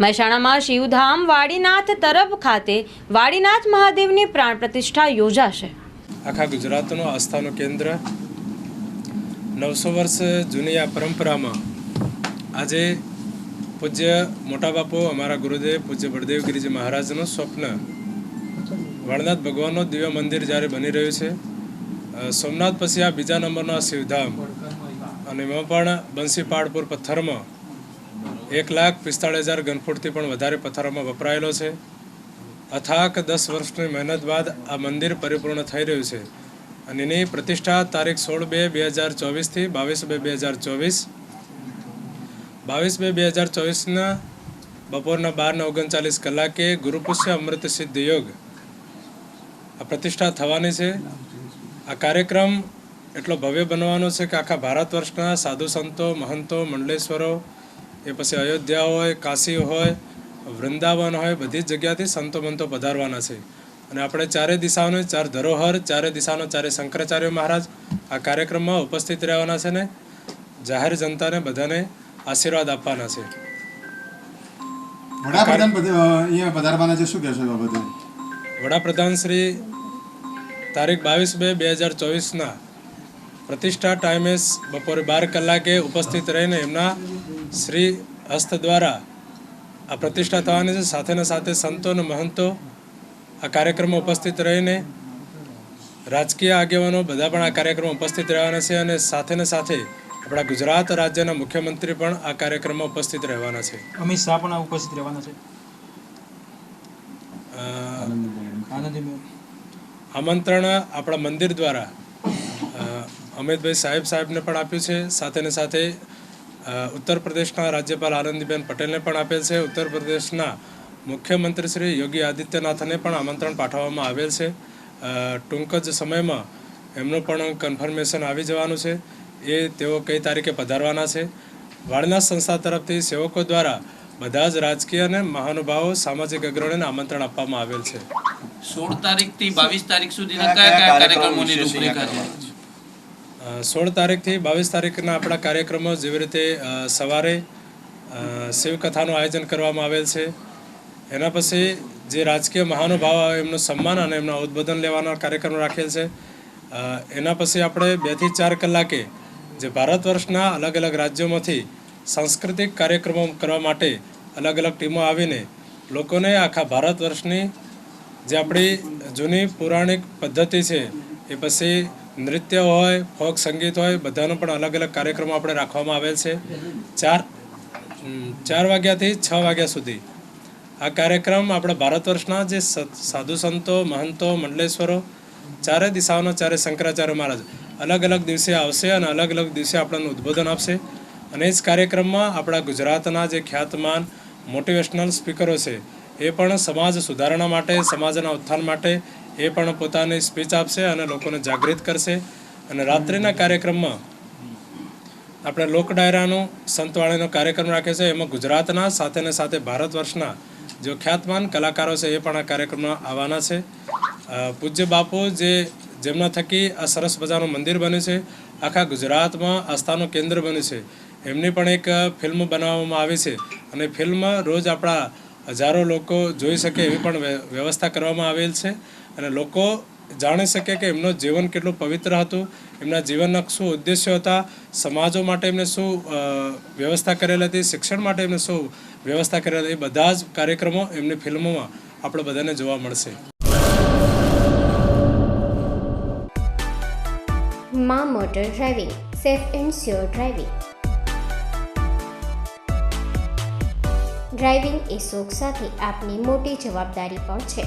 મહેસાણામાં શિવધામ વાડીનાથ તરફ ખાતે વાડીનાથ મહાદેવની પ્રાણ પ્રતિષ્ઠા યોજાશે. આખા ગુજરાતનું આસ્થાનું કેન્દ્ર. નવસો વર્ષ જૂની આ પરંપરામાં આજે પૂજ્ય મોટા બાપુ અમારા ગુરુદેવ પૂજ્ય બળદેવ ગિરિજી મહારાજનું સ્વપ્ન. વડનાથ ભગવાનનું દિવ્ય મંદિર જ્યારે બની રહ્યું છે સોમનાથ પછી આ બીજા નંબરનો આ શિવધામ. અને એમાં પણ બંસીપાડપુર પથ્થરમાં એક લાખ પિસ્તાળીસ હજાર ઘનફૂટથી પણ વધારે પથ્થરોમાં વપરાયેલો છે. અથાક દસ વર્ષની મહેનત બાદ આ મંદિર પરિપૂર્ણ થઈ રહ્યું છે. અને એની પ્રતિષ્ઠા તારીખ સોળ બે બે હજાર ચોવીસથી બાવીસ બે બે હજાર ચોવીસ. બાવીસ બે બે હજાર ચોવીસના બપોરના બારને ઓગણચાલીસ કલાકે ગુરુપુષ્ય અમૃત સિદ્ધ યોગ. આ પ્રતિષ્ઠા થવાની છે. આ કાર્યક્રમ એટલો ભવ્ય બનવાનો છે કે આખા ભારત વર્ષના સાધુ સંતો, મહંતો, મંડલેશ્વરો એ પછી અયોધ્યા હોય કાશી હોય વૃંદાવન હોય બધી જ જગ્યાથી સંતો મંતો પધારવાના છે. અને આપણે ચારે દિશાઓને ચાર ધરોહર ચારે દિશાનો ચારે શંકરાચાર્ય મહારાજ આ કાર્યક્રમમાં ઉપસ્થિત રહેવાના છે ને જાહેર જનતાને બધાને આશીર્વાદ આપવાના છે. વડાપ્રધાન અહીંયા પધારવાના છે શું કહેશો બાબતે? વડાપ્રધાન શ્રી તારીખ બાવીસ બે બે હજાર ચોવીસના પ્રતિષ્ઠા ટાઈમે બપોરે બાર કલાકે ઉપસ્થિત રહીને એમના શ્રી હસ્ત દ્વારા આ પ્રતિષ્ઠા થવાની છે. સાથેના સાથે સંતો અને મહંતો આ કાર્યક્રમમાં ઉપસ્થિત રહીને રાજકીય આગેવાનો બધા પણ આ કાર્યક્રમમાં ઉપસ્થિત રહેવાના છે અને સાથેને સાથે આપણા ગુજરાત રાજ્યના મુખ્યમંત્રી પણ આ કાર્યક્રમમાં ઉપસ્થિત રહેવાના છે. અમિત શાહ પણ ઉપસ્થિત રહેવાના છે. આમંત્રણ આપણા મંદિર દ્વારા અમિતભાઈ સાહેબ સાહેબને પણ આપ્યું છે. સાથેને સાથે ઉત્તર પ્રદેશના રાજ્યપાલ આનંદીબેન પટેલને પણ આપેલ છે. ઉત્તર પ્રદેશના મુખ્યમંત્રી શ્રી યોગી આદિત્યનાથને પણ આમંત્રણ પાઠવવામાં આવેલ છે. ટૂંક જ સમયમાં એમનું પણ કન્ફર્મેશન આવી જવાનું છે. એ તેઓ કઈ તારીખે પધારવાના છે. વાળના સંસ્થા તરફથી સેવકો દ્વારા બધા જ રાજકીય અને મહાનુભાવો સામાજિક અગ્રણીને આમંત્રણ આપવામાં આવેલ છે. સોળ તારીખથી બાવીસ તારીખ સુધીના કયા કયા કાર્યક્રમોની રૂપરેખા છે? અ, સોળ તારીખથી બાવીસ તારીખના આપણા કાર્યક્રમો જેવી રીતે સવારે શિવકથાનું આયોજન કરવામાં આવેલ છે. એના પછી જે રાજકીય મહાનુભાવ આવે, એમનું સન્માન અને એમના ઉદ્બોધન લેવાના કાર્યક્રમ રાખેલ છે. એના પછી આપણે બેથી ચાર કલાકે જે ભારત વર્ષના અલગ અલગ રાજ્યોમાંથી સાંસ્કૃતિક કાર્યક્રમો કરવા માટે અલગ અલગ ટીમો આવીને લોકોને આખા ભારત વર્ષની જે આપણી જૂની પૌરાણિક પદ્ધતિ છે, એ પછી નૃત્ય હોય, ફોક સંગીત હોય, બધાનો પણ અલગ અલગ કાર્યક્રમો આપણે રાખવામાં આવેલ છે. ચાર ચાર વાગ્યાથી છ વાગ્યા સુધી. આ કાર્યક્રમ આપણા ભારત વર્ષના જે સાધુ સંતો, મહંતો, મંડલેશ્વરો, ચારે દિશાઓના ચારે શંકરાચાર્ય મહારાજ, અલગ અલગ દિવસે આવશે અને અલગ અલગ દિવસે આપણને ઉદ્બોધન આપશે. અને એ જ કાર્યક્રમમાં આપણા ગુજરાતના જે ખ્યાતમાન મોટિવેશનલ સ્પીકરો છે, એ પણ સમાજ સુધારણા માટે, સમાજના ઉત્થાન માટે એ પણ પોતાની સ્પીચ આપશે અને લોકોને જાગૃત કરશે. અને રાત્રિના કાર્યક્રમમાં આપણે લોક ડાયરાનો સંતવાણીનો કાર્યક્રમ રાખે છે. એમાં ગુજરાતના સાથેને સાથે ભારત વર્ષના જે ખ્યાતમાન કલાકારો છે એ પણ આ કાર્યક્રમમાં આવવાના છે. પૂજ્ય બાપુ જે જેમના થકી આ સરસ મજાનું મંદિર બન્યું છે, આખા ગુજરાતમાં આસ્થાનું કેન્દ્ર બન્યું છે. એમની પણ એક ફિલ્મ બનાવવામાં આવી છે. અને ફિલ્મ રોજ આપણા હજારો લોકો જોઈ શકે એવી પણ વ્ય- વ્યવસ્થા કરવામાં આવેલ છે. અને લોકો જાણી શકે કે એમનું જીવન કેટલું પવિત્ર હતું, એમના જીવનના શું ઉદ્દેશ્યો હતા, સમાજો માટે એમને શું વ્યવસ્થા કરેલ હતી, શિક્ષણ માટે એમને શું વ્યવસ્થા કરેલ હતી બધા જ કાર્યક્રમો એમની ફિલ્મોમાં આપણે બધાને જોવા મળશે. માં motor driving, safe and sure driving. Driving એ શોખ સાથે આપની મોટી જવાબદારી પણ છે.